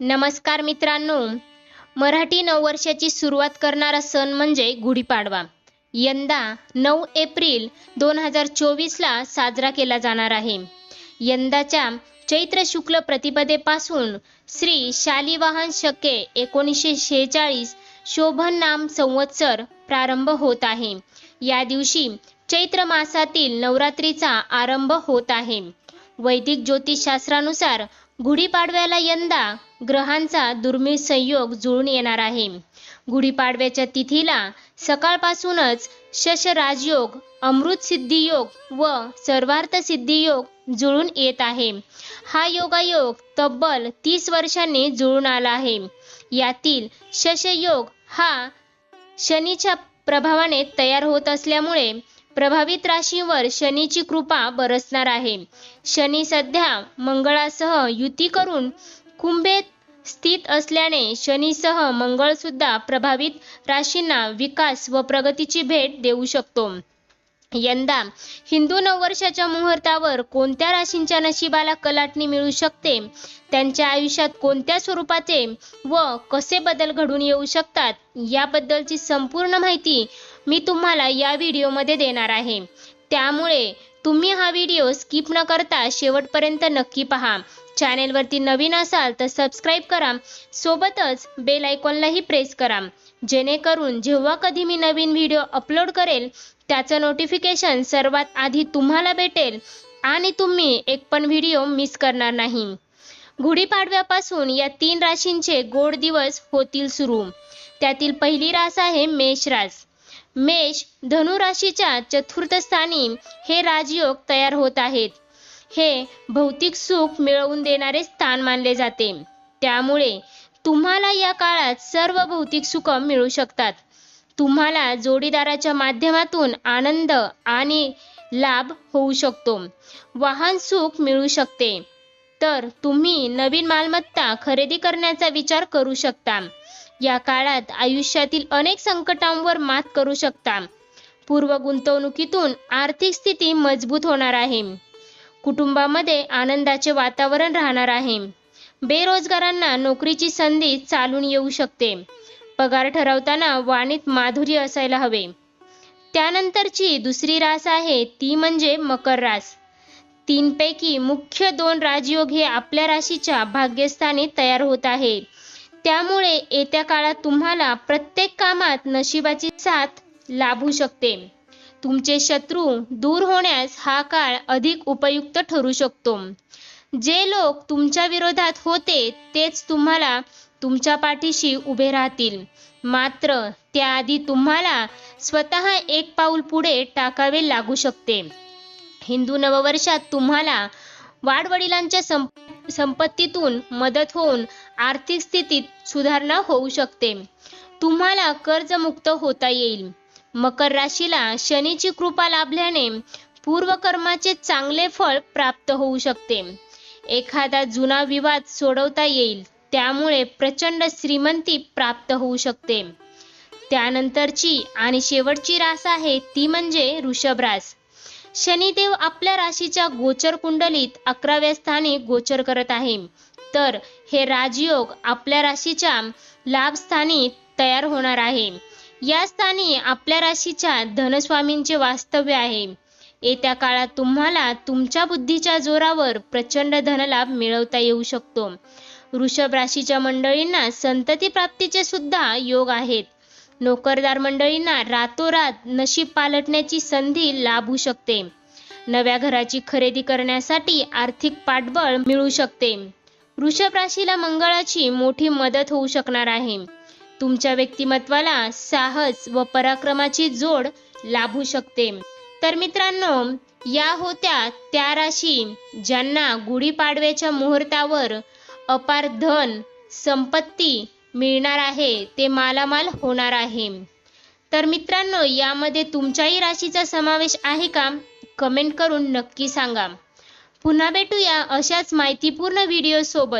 नमस्कार मित्रांनो. मराठी नववर्षाची सुरुवात करणारा सण म्हणजे गुढीपाडवा. यंदा नऊ एप्रिल दोन हजार चोवीसला साजरा केला जाणार आहे. यंदाच्या चैत्र शुक्ल प्रतिपदेपासून श्री शालिवाहन शके एकोणीसशे शेहेचाळीस शोभन नाम संवत्सर प्रारंभ होत आहे. या दिवशी चैत्र मासातील नवरात्रीचा आरंभ होत आहे. वैदिक ज्योतिषशास्त्रानुसार गुढीपाडव्याला यंदा ग्रहांचा दुर्मिळ संयोग जुळून येणार आहे. गुढीपाडव्याच्या तिथीला सकाळपासूनच शश राजयोग अमृत सिद्धी योग व सर्वार्थ सिद्धी योग जुळून येत आहे. हा योगायोग तब्बल तीस वर्षांनी जुळून आला आहे. यातील शश योग हा शनीच्या प्रभावाने तयार होत असल्यामुळे प्रभावित राशीवर शनीची कृपा बरसणार आहे. शनी सध्या मंगळासह युती करून कुंभेत स्थित असल्याने शनीसह मंगळ सुद्धा प्रभावित राशींना विकास व प्रगतीची भेट देऊ शकतो. यंदा हिंदू नववर्षाच्या मुहूर्तावर कोणत्या राशींच्या नशिबाला कलाटणी मिळू शकते? त्यांच्या आयुष्यात कोणत्या स्वरूपाचे व कसे बदल घडून येऊ शकतात? याबद्दलची संपूर्ण माहिती मी तुम्हाला या व्हिडिओमध्ये देणार आहे. त्यामुळे तुम्ही हा व्हिडिओ स्किप न करता शेवटपर्यंत नक्की पहा. चॅनेलवरती नवीन असाल तर सबस्क्राईब करा. सोबतच बेल आयकॉनलाही प्रेस करा. जेणेकरून जेव्हा कधी मी नवीन व्हिडिओ अपलोड करेल त्याचं नोटिफिकेशन सर्वात आधी तुम्हाला भेटेल आणि तुम्ही एक पण व्हिडिओ मिस करणार नाही. गुढीपाडव्यापासून या तीन राशींचे गोड दिवस होतील सुरू. त्यातील पहिली रास आहे मेष रास. मेष धनुराशीच्या चतुर्थ स्थानी हे राजयोग तयार होत आहेत. हे भौतिक सुख मिळवून देणारे स्थान मानले जाते. त्यामुळे तुम्हाला या काळात सर्व भौतिक सुख मिळू शकतात. तुम्हाला जोडीदाराच्या माध्यमातून आनंद आणि लाभ होऊ शकतो. वाहन सुख मिळू शकते. तर तुम्ही नवीन मालमत्ता खरेदी करण्याचा विचार करू शकता. या काळात आयुष्यातील अनेक संकटांवर मात करू शकता. पूर्व गुंतवणुकीतून आर्थिक स्थिती मजबूत होणार आहे. कुटुंबामध्ये आनंदाचे वातावरण राहणार आहे. बेरोजगारांना नोकरीची संधी चालून येऊ शकते. पगार ठरवताना वाणीत माधुर्य असायला हवे. त्यानंतरची दुसरी रास आहे ती म्हणजे मकर रास. तीनपैकी मुख्य दोन राजयोग हे आपल्या राशीच्या भाग्यस्थानी तयार होत आहेत त्यामुळे येत्या काळात तुम्हाला प्रत्येक कामात नशिबाची साथ लाभू शकते. तुमचे शत्रू दूर होण्यास हा काळ अधिक उपयुक्त ठरू शकतो. जे लोक तुमच्या विरोधात होते तेच तुम्हाला तुमच्या पाठीशी उभे राहतील. मात्र त्याआधी तुम्हाला स्वतः एक पाऊल पुढे टाकावे लागू शकते. हिंदू नववर्षात तुम्हाला वाडवडिलांच्या संप संपत्तीतून मदत होऊन आर्थिक स्थितीत सुधारणा होऊ शकते. तुम्हाला कर्जमुक्त होता येईल. मकर राशीला शनीची कृपा लाभल्याने पूर्वकर्माचे चांगले फळ प्राप्त होऊ शकते. एखादा जुना विवाद सोडवता येईल त्यामुळे प्रचंड श्रीमंती प्राप्त होऊ शकते. त्यानंतरची आणि शेवटची रास आहे ती म्हणजे ऋषभ रास. शनिदेव आपल्या राशीच्या गोचर कुंडलीत अकराव्या स्थानी गोचर करत आहे. तर हे राजयोग आपल्या राशीच्या लाभस्थानी तयार होणार आहे. या स्थानी आपल्या राशीच्या धनस्वामींचे वास्तव्य आहे. येत्या काळात तुम्हाला तुमच्या बुद्धीच्या जोरावर प्रचंड धनलाभ मिळवता येऊ शकतो. वृषभ राशीच्या मंडळींना संतती प्राप्तीचे सुद्धा योग आहेत. नोकरदार मंडळींना रातोरात नशीब पालटण्याची संधी लाभू शकते. नव्या घराची खरेदी करण्यासाठी आर्थिक पाठबळ मिळू शकते. वृषभ राशीला मंगळाची मोठी मदत होऊ शकणार आहे. तुमच्या व्यक्तिमत्वाला साहस व पराक्रमाची जोड लाभू शकते. तर मित्रांनो या होत्या त्या राशी ज्यांना गुढीपाडव्याच्या मुहूर्तावर अपार धन संपत्ती मिळणार आहे ते मालामाल होणार आहे. तर मित्रांनो यामध्ये तुमच्याही राशीचा समावेश आहे का? कमेंट करून नक्की सांगा. पुन्हा भेटूया अशाच माहितीपूर्ण व्हिडिओ सोबत.